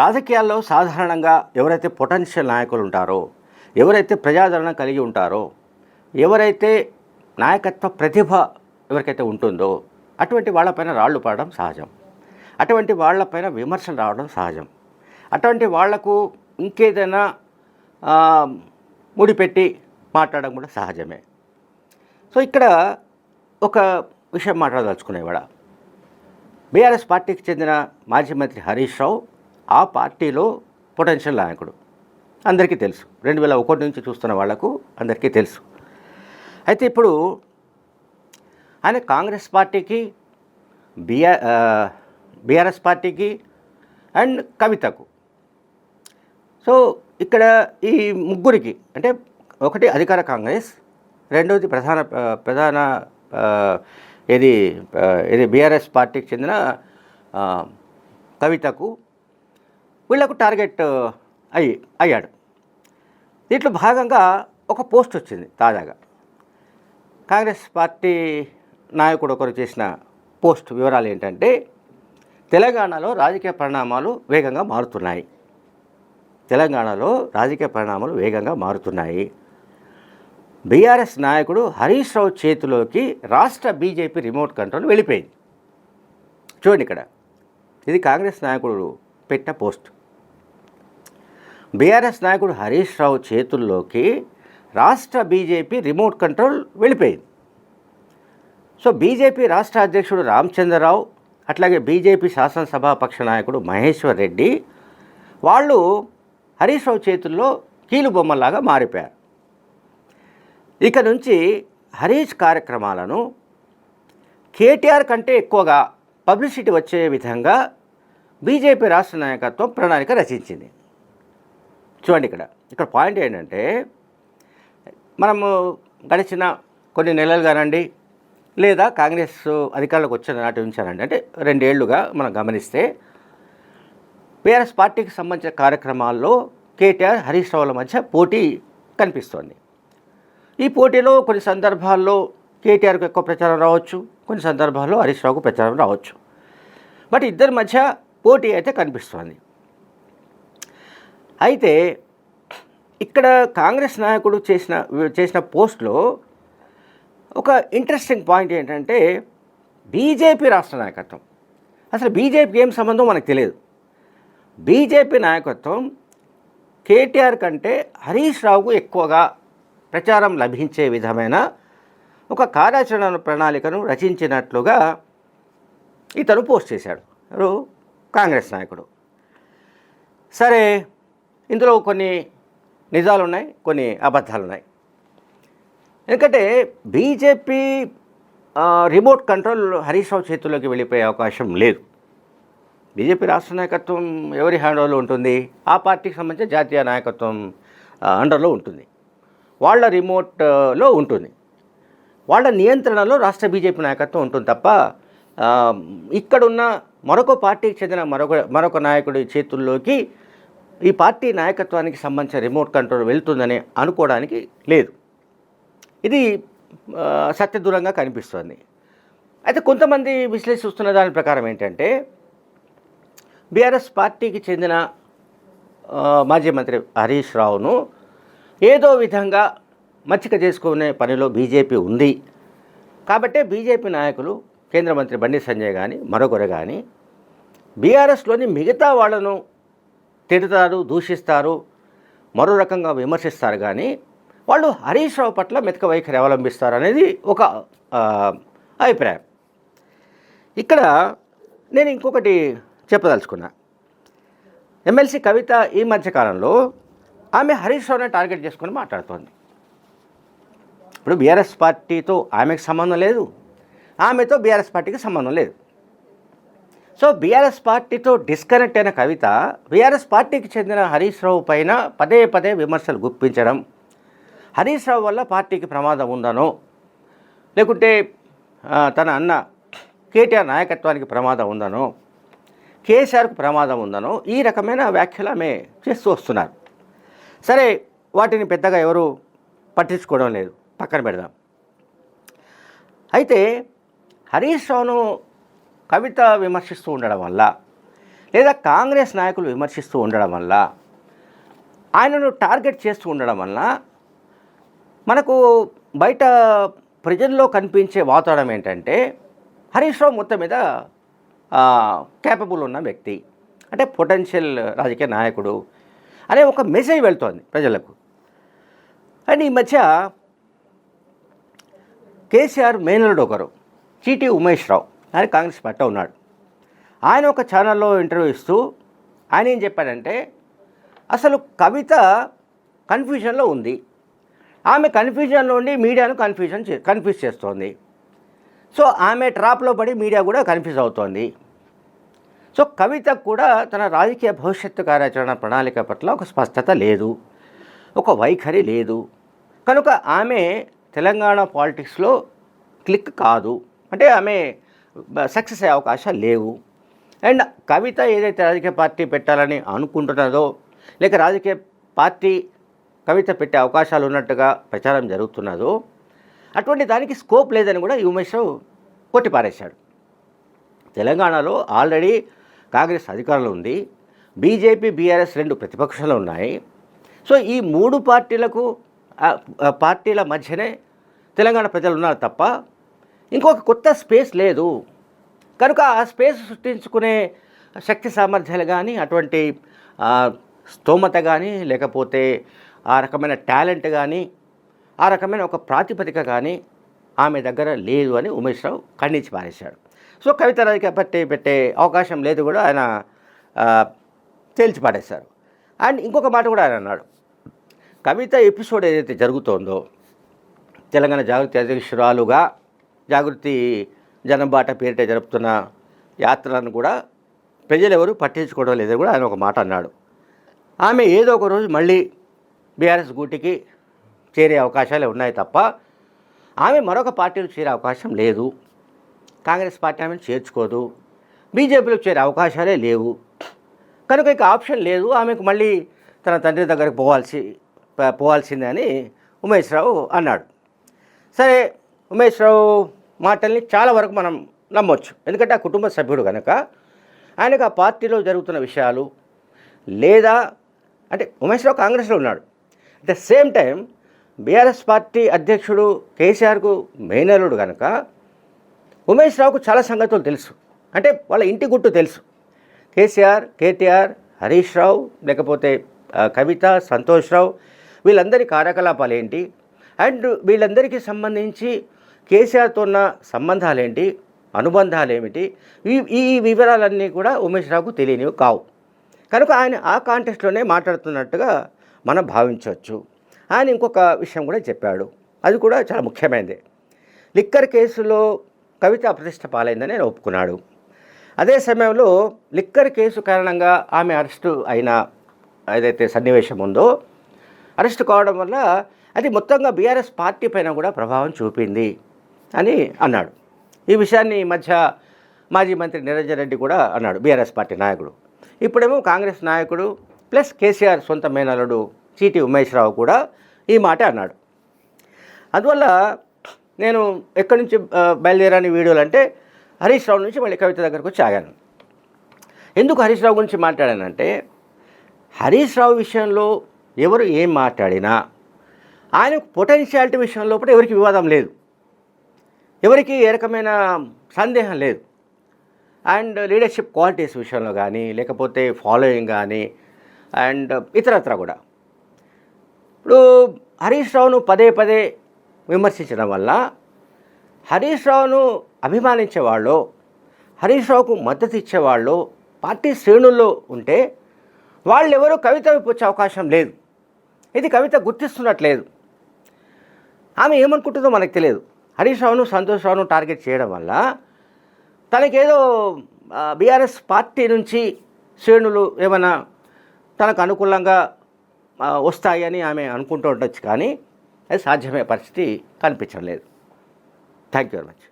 రాజకీయాల్లో సాధారణంగా ఎవరైతే పొటెన్షియల్ నాయకులు ఉంటారో ఎవరైతే ప్రజాదరణ కలిగి ఉంటారో ఎవరైతే నాయకత్వ ప్రతిభ ఎవరికైతే ఉంటుందో అటువంటి వాళ్ళపైన రాళ్ళు పడడం సహజం. అటువంటి వాళ్ళపైన విమర్శలు రావడం సహజం. అటువంటి వాళ్ళకు ఇంకేదైనా ముడిపెట్టి మాట్లాడడం కూడా సహజమే. సో ఇక్కడ ఒక విషయం మాట్లాడదలుచుకునేవాడ? బీఆర్ఎస్ పార్టీకి చెందిన మాజీ మంత్రి హరీష్ రావు ఆ పార్టీలో పొటెన్షియల్ నాయకుడు. అందరికీ తెలుసు. రెండు వేల ఒకటి నుంచి చూస్తున్న వాళ్ళకు అందరికీ తెలుసు. అయితే ఇప్పుడు ఆయన కాంగ్రెస్ పార్టీకి బిఆర్ బీఆర్ఎస్ పార్టీకి అండ్ కవితకు. సో ఇక్కడ ఈ ముగ్గురికి అంటే ఒకటి అధికార కాంగ్రెస్ రెండవది ప్రధాన ప్రధాన ఏది ఇది ఇది బీఆర్ఎస్ పార్టీకి చెందిన కవితకు వీళ్ళకు టార్గెట్ అయ్యి అయ్యాడు. దీంట్లో భాగంగా ఒక పోస్ట్ వచ్చింది తాజాగా. కాంగ్రెస్ పార్టీ నాయకుడు ఒకరు చేసిన పోస్ట్ వివరాలు ఏంటంటే తెలంగాణలో రాజకీయ పరిణామాలు వేగంగా మారుతున్నాయి. తెలంగాణలో రాజకీయ పరిణామాలు వేగంగా మారుతున్నాయి. బీఆర్ఎస్ నాయకుడు హరీష్ రావు చేతిలోకి రాష్ట్ర బీజేపీ రిమోట్ కంట్రోల్ వెళ్ళిపోయింది. చూడండి ఇక్కడ. ఇది కాంగ్రెస్ నాయకుడు పెట్టిన పోస్ట్. బీఆర్ఎస్ నాయకుడు హరీష్ రావు చేతుల్లోకి రాష్ట్ర బీజేపీ రిమోట్ కంట్రోల్ వెళ్ళిపోయింది. సో బీజేపీ రాష్ట్ర అధ్యక్షుడు రామచంద్రరావు అట్లాగే బీజేపీ శాసనసభాపక్ష నాయకుడు మహేశ్వర్ రెడ్డి వాళ్ళు హరీష్ రావు చేతుల్లో కీలుబొమ్మలాగా మారిపోయారు. ఇక నుంచి హరీష్ కార్యక్రమాలను కేటీఆర్ కంటే ఎక్కువగా పబ్లిసిటీ వచ్చే విధంగా బీజేపీ రాష్ట్ర నాయకత్వం ప్రణాళిక రచించింది. చూడండి ఇక్కడ. ఇక్కడ పాయింట్ ఏంటంటే మనము గడిచిన కొన్ని నెలలు కానండి లేదా కాంగ్రెస్ అధికారులకు వచ్చిన నాటి ఉంచారండి అంటే రెండేళ్ళుగా మనం గమనిస్తే బీఆర్ఎస్ పార్టీకి సంబంధించిన కార్యక్రమాల్లో కేటీఆర్ హరీష్ రావుల మధ్య పోటీ కనిపిస్తోంది. ఈ పోటీలో కొన్ని సందర్భాల్లో కేటీఆర్కు ఎక్కువ ప్రచారం రావచ్చు కొన్ని సందర్భాల్లో హరీష్ రావుకు ప్రచారం రావచ్చు. బట్ ఇద్దరి మధ్య పోటీ అయితే కనిపిస్తోంది. అయితే ఇక్కడ కాంగ్రెస్ నాయకుడు చేసిన చేసిన పోస్ట్లో ఒక ఇంట్రెస్టింగ్ పాయింట్ ఏంటంటే బీజేపీ రాష్ట్ర నాయకత్వం. అసలు బీజేపీకి ఏం సంబంధం మనకు తెలియదు. బీజేపీ నాయకత్వం కేటీఆర్ కంటే హరీష్ రావుకు ఎక్కువగా ప్రచారం లభించే విధమైన ఒక కార్యాచరణ ప్రణాళికను రచించినట్లుగా ఇతను పోస్ట్ చేశాడు. కాంగ్రెస్ నాయకుడు. సరే ఇందులో కొన్ని నిజాలు ఉన్నాయి కొన్ని అబద్ధాలు ఉన్నాయి ఎందుకంటే BJP remote control Harish Rao చేతుల్లోకి వెళ్ళిపోయే అవకాశం లేదు. బీజేపీ రాష్ట్ర నాయకత్వం ఎవరి హ్యాండ్లో ఉంటుంది? ఆ పార్టీకి సంబంధించిన జాతీయ నాయకత్వం అండర్లో ఉంటుంది. వాళ్ళ రిమోట్లో ఉంటుంది. వాళ్ళ నియంత్రణలో రాష్ట్ర బీజేపీ నాయకత్వం ఉంటుంది తప్ప ఇక్కడున్న మరొక పార్టీకి చెందిన మరొక మరొక నాయకుడి చేతుల్లోకి ఈ పార్టీ నాయకత్వానికి సంబంధించిన రిమోట్ కంట్రోల్ వెళ్తుందని అనుకోవడానికి లేదు. ఇది సత్యదూరంగా కనిపిస్తుంది. అయితే కొంతమంది విశ్లేషిస్తున్న దాని ప్రకారం ఏంటంటే బీఆర్ఎస్ పార్టీకి చెందిన మాజీ మంత్రి హరీష్ రావును ఏదో విధంగా మచ్చిక చేసుకునే పనిలో బీజేపీ ఉంది. కాబట్టే బీజేపీ నాయకులు కేంద్ర మంత్రి బండి సంజయ్ కానీ మరొకరు కానీ బీఆర్ఎస్లోని మిగతా వాళ్ళను తిడతారు దూషిస్తారు మరో రకంగా విమర్శిస్తారు కానీ వాళ్ళు హరీష్ రావు పట్ల మెతక వైఖరి అవలంబిస్తారు అనేది ఒక అభిప్రాయం. ఇక్కడ నేను ఇంకొకటి చెప్పదలుచుకున్నా. ఎమ్మెల్సీ కవిత ఈ మధ్యకాలంలో ఆమె హరీష్ రావుని టార్గెట్ చేసుకొని మాట్లాడుతోంది. ఇప్పుడు బీఆర్ఎస్ పార్టీతో ఆమెకు సంబంధం లేదు ఆమెతో బీఆర్ఎస్ పార్టీకి సంబంధం లేదు. సో బీఆర్ఎస్ పార్టీతో డిస్కనెక్ట్ అయిన కవిత బీఆర్ఎస్ పార్టీకి చెందిన హరీష్ రావు పైన పదే పదే విమర్శలు గుప్పించడం. హరీష్ రావు వల్ల పార్టీకి ప్రమాదం ఉందనో లేకుంటే తన అన్న కేటీఆర్ నాయకత్వానికి ప్రమాదం ఉందనో కేసీఆర్కు ప్రమాదం ఉందనో ఈ రకమైన వ్యాఖ్యలు ఆమె చేస్తూ వస్తున్నారు. సరే వాటిని పెద్దగా ఎవరు పట్టించుకోవడం లేదు. పక్కన పెడదాం. అయితే హరీష్ రావును కవిత విమర్శిస్తూ ఉండడం వల్ల లేదా కాంగ్రెస్ నాయకులు విమర్శిస్తూ ఉండడం వల్ల ఆయనను టార్గెట్ చేస్తూ ఉండడం వల్ల మనకు బయట ప్రజల్లో కనిపించే వాతావరణం ఏంటంటే హరీష్ రావు మొత్తం మీద క్యాపబుల్ ఉన్న వ్యక్తి. అంటే పొటెన్షియల్ రాజకీయ నాయకుడు అనే ఒక మెసేజ్ వెళ్తోంది ప్రజలకు. అండ్ ఈ మధ్య కేసీఆర్ మేనరుడు ఒకరు చీటీ ఉమేష్ రావు. ఆయన కాంగ్రెస్ పార్టీ ఉన్నాడు. ఆయన ఒక ఛానల్లో ఇంటర్వ్యూ ఇస్తూ ఆయన ఏం చెప్పాడంటే అసలు కవిత కన్ఫ్యూజన్లో ఉంది. ఆమె కన్ఫ్యూజన్లో ఉండి మీడియాను కన్ఫ్యూజన్ చే కన్ఫ్యూజ్ చేస్తోంది. సో ఆమె ట్రాప్లో పడి మీడియా కూడా కన్ఫ్యూజ్ అవుతోంది. సో కవిత కూడా తన రాజకీయ భవిష్యత్తు కార్యాచరణ ప్రణాళిక పట్ల ఒక స్పష్టత లేదు. ఒక వైఖరి లేదు. కనుక ఆమె తెలంగాణ పాలిటిక్స్లో క్లిక్ కాదు. అంటే ఆమె సక్సెస్ అయ్యే అవకాశాలు లేవు. అండ్ కవిత ఏదైతే రాజకీయ పార్టీ పెట్టాలని అనుకుంటున్నదో లేక రాజకీయ పార్టీ కవిత పెట్టే అవకాశాలు ఉన్నట్టుగా ప్రచారం జరుగుతున్నదో అటువంటి దానికి స్కోప్ లేదని కూడా ఈ ఉమేష్ రావు కొట్టిపారేశాడు. తెలంగాణలో ఆల్రెడీ కాంగ్రెస్ అధికారంలో ఉంది బీజేపీ బీఆర్ఎస్ రెండు ప్రతిపక్షాలు ఉన్నాయి. సో ఈ మూడు పార్టీలకు పార్టీల మధ్యనే తెలంగాణ ప్రజలు ఉన్నారు తప్ప ఇంకొక కొత్త స్పేస్ లేదు. కనుక ఆ స్పేస్ సృష్టించుకునే శక్తి సామర్థ్యాలు కానీ అటువంటి స్తోమత కానీ లేకపోతే ఆ రకమైన టాలెంట్ కానీ ఆ రకమైన ఒక ప్రాతిపదిక కానీ ఆమె దగ్గర లేదు అని ఉమేష్ రావు ఖండించి పారేశాడు. సో కవిత రాజకీయ పట్టి పెట్టే అవకాశం లేదు కూడా ఆయన తేల్చి పాడేశారు అండ్ ఇంకొక మాట కూడా ఆయన అన్నాడు. కవిత ఎపిసోడ్ ఏదైతే జరుగుతోందో తెలంగాణ జాగృతి అధ్యక్షురాలుగా జాగృతి జనంబాట పేరిట జరుపుతున్న యాత్రలను కూడా ప్రజలెవరు పట్టించుకోవడం లేదని కూడా ఆయన ఒక మాట అన్నాడు. ఆమె ఏదో ఒక రోజు మళ్ళీ బీఆర్ఎస్ గూటికి చేరే అవకాశాలే ఉన్నాయి తప్ప ఆమె మరొక పార్టీలో చేరే అవకాశం లేదు. కాంగ్రెస్ పార్టీ ఆమెను చేర్చుకోదు. బీజేపీలో చేరే అవకాశాలే లేవు. కనుక ఇక ఆప్షన్ లేదు. ఆమెకు మళ్ళీ తన తండ్రి దగ్గరికి పోవాల్సి పోవాల్సిందని ఉమేష్ రావు అన్నాడు. సరే ఉమేష్ రావు మాటల్ని చాలా వరకు మనం నమ్మొచ్చు. ఎందుకంటే ఆ కుటుంబ సభ్యుడు కనుక ఆయనకు ఆ పార్టీలో జరుగుతున్న విషయాలు లేదా అంటే ఉమేష్ రావు కాంగ్రెస్లో ఉన్నాడు. At the same time BRS party అధ్యక్షుడు కేసీఆర్కు మేనలుడు కనుక ఉమేష్ రావుకు చాలా సంగతులు తెలుసు. అంటే వాళ్ళ ఇంటి గుట్టు తెలుసు. కేసీఆర్ కేటీఆర్ హరీష్ రావు లేకపోతే కవిత సంతోష్ రావు వీళ్ళందరి కార్యకలాపాలు ఏంటి? అండ్ వీళ్ళందరికీ సంబంధించి కేసీఆర్తో ఉన్న సంబంధాలు ఏంటి అనుబంధాలు ఏమిటి ఈ ఈ వివరాలన్నీ కూడా ఉమేష్ రావుకు తెలియనివి కావు. కనుక ఆయన ఆ కాంటెస్ట్లోనే మాట్లాడుతున్నట్టుగా మనం భావించవచ్చు. ఆయన ఇంకొక విషయం కూడా చెప్పాడు. అది కూడా చాలా ముఖ్యమైనది. లిక్కర్ కేసులో కవిత అప్రతిష్ట పాలైందని ఆయన ఒప్పుకున్నాడు. అదే సమయంలో లిక్కర్ కేసు కారణంగా ఆమె అరెస్టు అయిన ఏదైతే సన్నివేశం ఉందో అరెస్టు కావడం వల్ల అది మొత్తంగా బీఆర్ఎస్ పార్టీ పైన కూడా ప్రభావం చూపింది. అని అన్నాడు. ఈ విషయాన్ని ఈ మధ్య మాజీ మంత్రి నిరంజన్ రెడ్డి కూడా అన్నాడు బీఆర్ఎస్ పార్టీ నాయకుడు. ఇప్పుడేమో కాంగ్రెస్ నాయకుడు ప్లస్ కేసీఆర్ సొంత మేనలుడు చీటి ఉమేష్రావు కూడా ఈ మాట అన్నాడు. అందువల్ల నేను ఎక్కడి నుంచి బయలుదేరాని వీడియోలు అంటే హరీష్ రావు నుంచి మళ్ళీ కవిత దగ్గరకు వచ్చి ఆగాను. ఎందుకు హరీష్ రావు గురించి మాట్లాడానంటే హరీష్ రావు విషయంలో ఎవరు ఏం మాట్లాడినా ఆయన పొటెన్షియాలిటీ విషయంలో కూడా ఎవరికి వివాదం లేదు. ఎవరికి ఏ రకమైన సందేహం లేదు. అండ్ లీడర్షిప్ క్వాలిటీస్ విషయంలో కానీ లేకపోతే ఫాలోయింగ్ కానీ అండ్ ఇతరత్ర కూడా. ఇప్పుడు హరీష్ రావును పదే పదే విమర్శించడం వల్ల హరీష్ రావును అభిమానించేవాళ్ళు హరీష్ రావుకు మద్దతు ఇచ్చేవాళ్ళు పార్టీ శ్రేణుల్లో ఉంటే వాళ్ళెవరూ కవిత వైపు వచ్చే అవకాశం లేదు. ఇది కవిత గుర్తిస్తున్నట్లేదు ఆమె ఏమనుకుంటుందో మనకు తెలియదు. హరీష్ రావును సంతోష్ రావును టార్గెట్ చేయడం వల్ల తనకేదో బీఆర్ఎస్ పార్టీ నుంచి శ్రేణులు ఏమైనా తనకు అనుకూలంగా వస్తాయని ఆమె అనుకుంటూ ఉండొచ్చు కానీ అది సాధ్యమయ్యే పరిస్థితి కనిపించడం లేదు. Thank you very much